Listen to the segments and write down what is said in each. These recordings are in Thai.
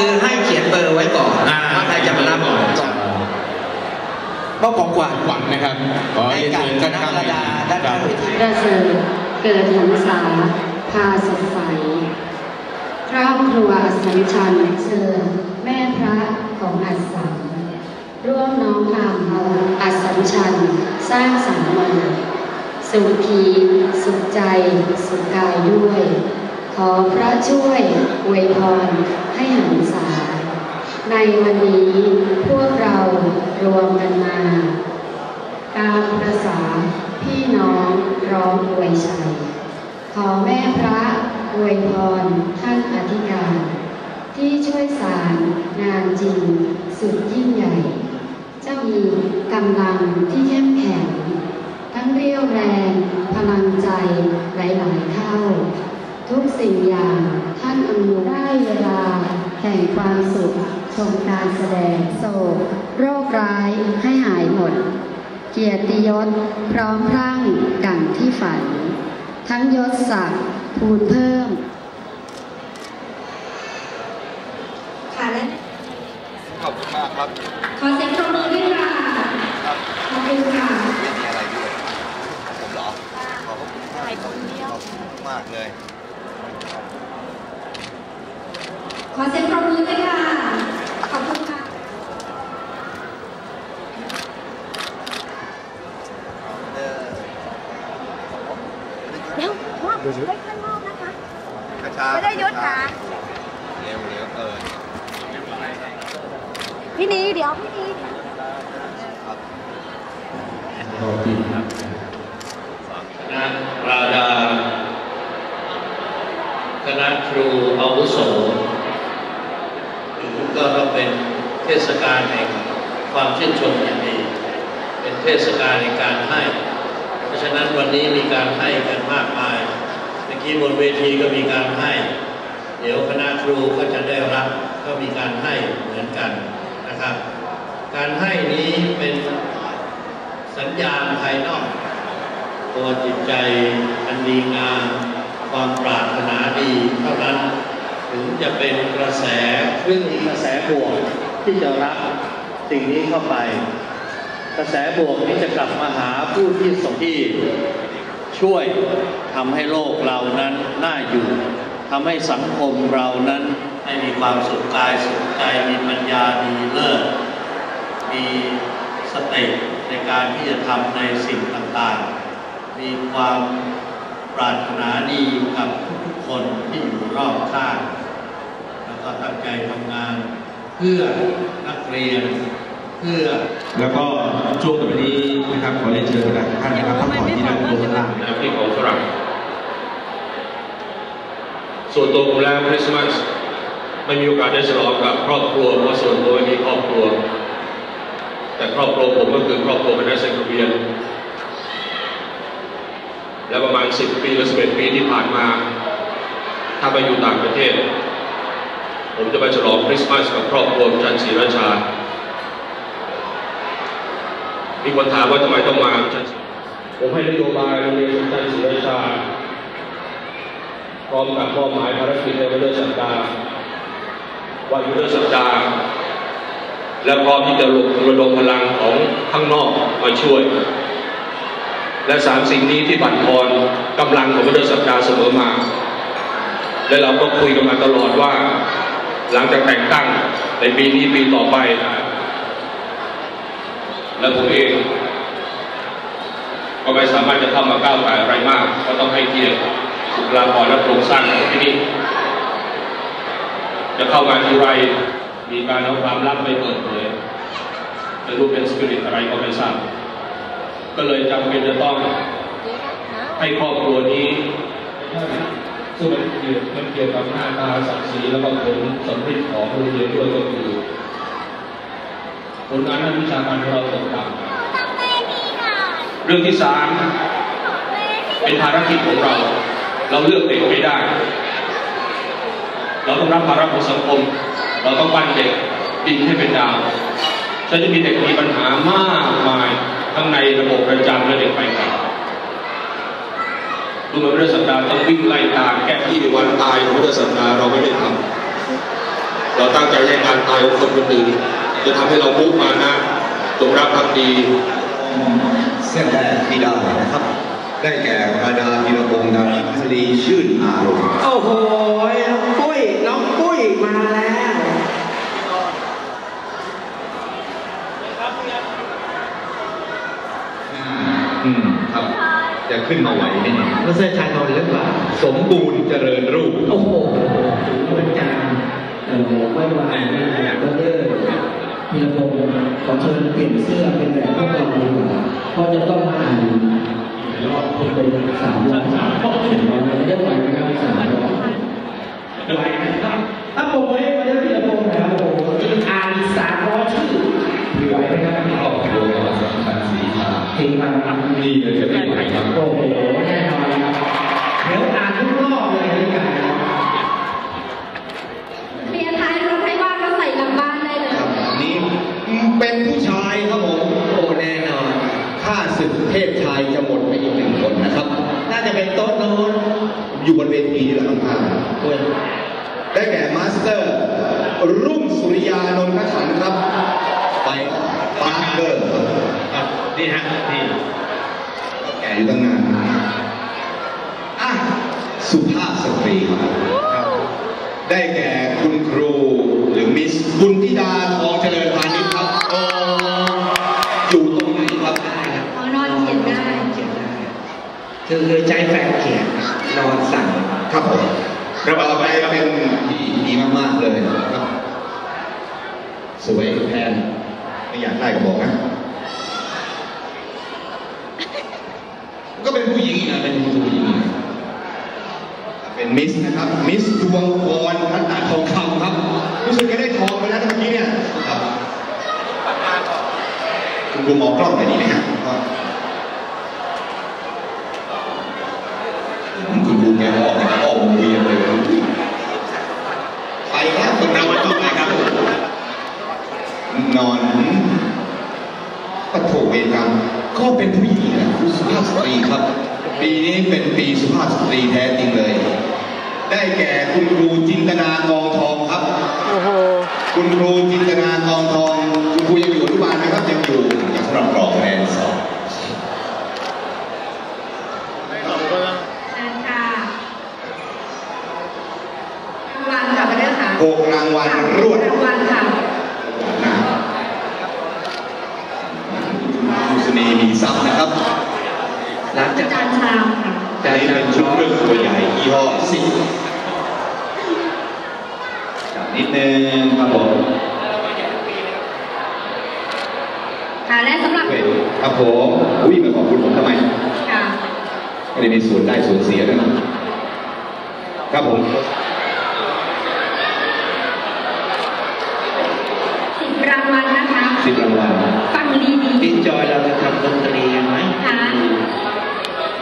คือให้เขียนเบอร์ไว้ก่อนอ่าว่าใครจะมารับก่อนมอบของขวัญขวัญนะครับขอให้เรียนกับเชิญคณะระดาด้านหน้าเวทีประเสริฐเกิดหันษาพาสดใสครอบครัวอัศสัญชันเชิญแม่พระของอัศสัญร่วมน้อมนำอัศสัญชันสร้างสรรค์มนสุขีสุขใจ สุขกายด้วย ขอพระช่วยอวยพรให้หันษา ในวันนี้พวกเรารวมกันมา ตามประษาพี่น้องร้องอวยชัย ขอแม่พระอวยพรท่านอธิการ ที่ช่วยสารงานจริงสุดยิ่งใหญ่ จะมีกำลังที่เข้มแข็ง ทั้งเรี่ยวแรงพลังใจหลาย ๆ เท่า ทุกสิ่งอย่างท่านอำนวยได้เวลาแห่งความสุข ชมการแสดงโศกโรคร้ายให้หายหมด เกียรติยศพร้อมพรั่งดังที่ฝัน ทั้งยศศักดิ์ภูนเพิ่ม ค่ะและ ขอบคุณมากครับ ขอเสียงปรบมือด้วยค่ะ ครับ ขอบคุณค่ะ ไม่มีอะไรด้วยผมเหรอขอบคุณมากขอบคุณมากเลย ขอเสียงปรบมือด้วยค่ะ ขอบคุณค่ะเออเดี๋ยวว่าไปข้างนอกนะคะ กระชาไม่ได้ยศค่ะ เร็วเร็วเออพี่นีเดี๋ยวพี่นีครับคณะราดาคณะครูอาวุโสถือ ก็ต้องเป็นเทศกาลแห่งความชื่นชมยินดี เป็นเทศกาลในการให้ เพราะฉะนั้นวันนี้มีการให้กันมากมายเมื่อกี้บนเวทีก็มีการให้ เดี๋ยวคณะครูก็จะได้รับก็มีการให้เหมือนกันนะครับ การให้นี้เป็นสัญญาณภายนอก ตัวจิตใจอันดีงามความปรารถนาดีเท่านั้น ถึงจะเป็นกระแสซึ่งมีกระแสบวกที่จะรับสิ่งนี้เข้าไป กระแสบวกนี้จะกลับมาหาผู้ที่สมที่ช่วยทำให้โลกเรานั้นน่าอยู่ทำให้สังคมเรานั้นให้มีความสุขกายสุขใจมีปัญญาดีเลิศมีสติในการที่จะทำในสิ่งต่างๆ มีความปรารถนาดีกับทุกคนที่อยู่รอบข้าง ก็ตั้งใจทำงาน เพื่อนักเรียน เพื่อ แล้วก็ช่วงต่อไปนี้นะครับขอเรียนเชิญคณะท่านนะครับพักผ่อนที่นั่งตรงข้างล่างน้ำพริกของฝรั่งส่วนตัวผมแล้วคริสต์มาสไม่มีโอกาสได้ฉลองกับครอบครัวเพราะส่วนตัวไม่มีครอบครัว แต่ครอบครัวผมก็คือครอบครัวคณะเซนต์เบียนและประมาณ 10 ปีหรือ11ปีที่ผ่านมา ถ้าไปอยู่ต่างประเทศ ผมจะไปฉลองคริสต์มาสกับครอบครัวของชันศรีราชา มีคนถามว่าทำไมต้องมาชันศรีผมให้นโยบายโรงเรียนชันศรีราชา พร้อมกับมอบหมายภารกิจในวันเดือนสัปดาห์วันเดือนสัปดาห์ และพร้อมที่จะระดมพลังของข้างนอกมาช่วย และสามสิ่งนี้ที่บั่นทอนกำลังของวันเดือนสัปดาห์เสมอมาและเราก็คุยกันมาตลอดว่า หลังจากแต่งตั้งในปีนี้ปีต่อไป และผมเองก็ไม่สามารถจะเข้ามาก้าวไก่อะไรมาก ก็ต้องให้เกียรติบุคลากรและโครงสร้างของที่นี่จะเข้ามาทีไรมีการเอาความลับไม่เปิดเผยจะรู้เป็นสปิริตอะไรก็ไม่ทราบก็เลยจำเป็นจะต้องให้ครอบครัวนี้ ซึ่งมันเกี่ยวมันเกี่ยวกับหน้าตาศักดิ์ศรีแล้วก็ผลสำเร็จของโรงเรียนด้วยก็คือผลงานด้านวิชาการของเราตกต่ำเรื่องที่สามเป็นภารกิจของเรา เราเลือกเด็กไม่ได้ เราต้องรับภาระของสังคม เราต้องปั้นเด็กบินให้เป็นดาวฉันจะมีเด็กมีปัญหามากมายทั้งในระบบประจำและเด็กไปไหนดู เหมือนเรื่องสัปดาห์ต้องวิ่งไล่ตามแก้ที่วันตายของเรื่องสัปดาห์เราไม่ได้ทำแต่เราตั้งใจให้การตายของคนคนหนึ่งจะทำให้เรามุมานะจงรักภักดีเส้นแรกที่ได้นะครับ ได้แก่ราดาธีรพงศ์ดาราคดีชื่นอารมณ์โอ้โหน้องปุ้ยน้องปุ้ยมาแล้ว อืมครับ จะขึ้นมาไหวไหมเนี่ยไม่ใช่ชายนนท์หรือเปล่าสมบูรณ์เจริญรูปโอ้โหถึงวันจันทร์เอ่อไม่วายไม่ไหวก็เด้อพีรพงศ์ขอเชิญเปลี่ยนเสื้อเป็นแบบพวกเราดีกว่าเพราะจะต้องมาอ่านรอบเป็นสามรอบสามรอบเราไม่ได้ไหวนะครับสามรอบไหวนะครับถ้าผมไม่มาได้ จริงครับนี่เลยจะไม่ไหวครับโอ้โหแน่นอนครับเดี๋ยวอ่านทุกรอบเลยดีกว่าเคลียร์ท้ายรถให้ว่างแล้วใส่หลังบ้านได้เลยนี่เป็นผู้ชายครับผมโอ้แน่นอนข้าศึกเทพชายจะหมดไปอีกหนึ่งคนนะครับ น่าจะเป็นโต๊ะโน้นอยู่บนเวทีนี่แหละข้างเว้ยได้แก่มาสเตอร์ รุ่งสุริยานนทขันครับ ไปปาร์เกอร์ นี่ฮะนี่แก่อยู่ตั้งนานอะสุภาพสตรีครับ ได้แก่คุณครูหรือมิสบุญธิดาทองเจริญพาณิชย์ครับโอ้อยู่ตรงไหนครับหมอนอนเขียนได้เขียนได้คือคือใจแฝงเขียนนอนสั่งครับผมระบาดไปเป็นที่ดีมากๆเลยครับสวยแทนไม่อยากได้ก็บอกนะ ก็เป็นผู้หญิงอีกนะเป็นผู้หญิงอีกเป็นมิสนะครับ มิสดวงพรพัฒนาทองคำครับ รู้สึกจะได้ทองไปแล้วเมื่อกี้เนี่ยครับคุณครูมองกล้องหน่อยดีไหมฮะคุณครูแกออกมาออกมาเวียนเลยไปครับคุณราวัลต่อไปครับนอนปฐมเวรกรรมก็เป็นผู้หญิงนะสุภาพสตรีครับ ปีนี้เป็นปีสุภาพสตรีแท้จริงเลย ได้แก่คุณครูจินตนากองทองครับคุณครูจินตนากองทอง คุณครูยังอยู่อนุบาลไหมครับยังอยู่ยังสำหรับกรองคะแนนสองเชิญค่ะรางวัลค่ะไปเรื่องค่ะหกรางวัลรวดรางวัลค่ะนะคุณสุนีมีทรัพย์นะครับหลังจากจานชามค่ะอันนี้เป็นชุดเครื่องตัวใหญ่ยี่ห้อสิจับ นิดนึงครับผมค่ะและสำหรับเว้ยครับผมอุ้ยมาขอบคุณผมทำไมค่ะไม่ได้มีส่วนได้ส่วนเสียด้วยนะครับผมสิบรางวัลนะคะสิบรางวัลฟังดีดีดิจอยเราจะทำดนตรีกันไหมๆค่ะ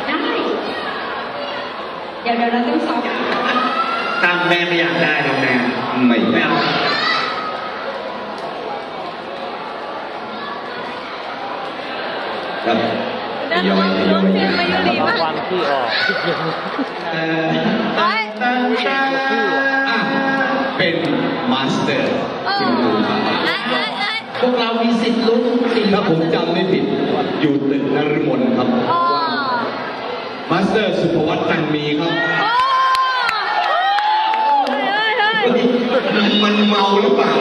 ได้ เดี๋ยวเดี๋ยวเราต้องสอบตามแม่ไม่อยากได้หรอกแม่ ไม่ไม่เอาครับยอยยอยนะครับวันที่ออกเอ่อเฮ้ยตั้งแต่อะเป็นมาสเตอร์คุณครูครับเอ้ยอ้ยอยพวกเรามีสิทธิ์ลุ้นถ้าผมจำไม่ผิด อยู่ตึกนฤมลครับ มาสเตอร์สุภวัตตันมีครับ ฮ้ยมันเมาหรือเปล่า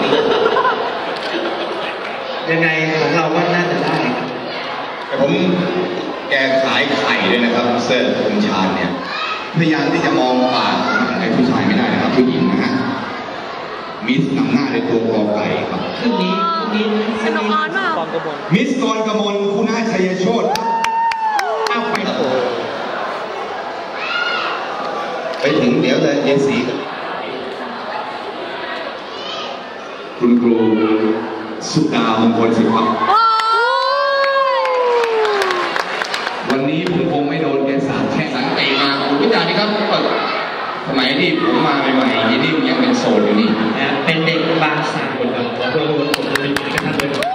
ยังไงของเราก็น่าจะได้ครับแต่ผมแกขายไข่ด้วยนะครับเสิร์ฟคุณชาญเนี่ย พยายามที่จะมองปากไอ้ผู้ชายไม่ได้นะครับผู้หญิงนะฮะมิสนำหน้าในตัวกอไก่ครับคืนนี้คืนนี้สนุกออนเปล่าตอนกระบวนมิสกรกมลคุณาชัยโชตครับเอาไปครับไปถึงเดี๋ยวเลยเยนสี คุณครูสุดามงคลสิครับ วันนี้ผมคงไม่โดนแกสาดแช่งหลังเตะมาคุณพิจารณ์นี่ครับสมัยที่ผมมาใหม่ๆที่นี่ยังเป็นโสดอยู่นี่ เป็นเด็กบางสาวคนเดียวผมเป็นคนเดีย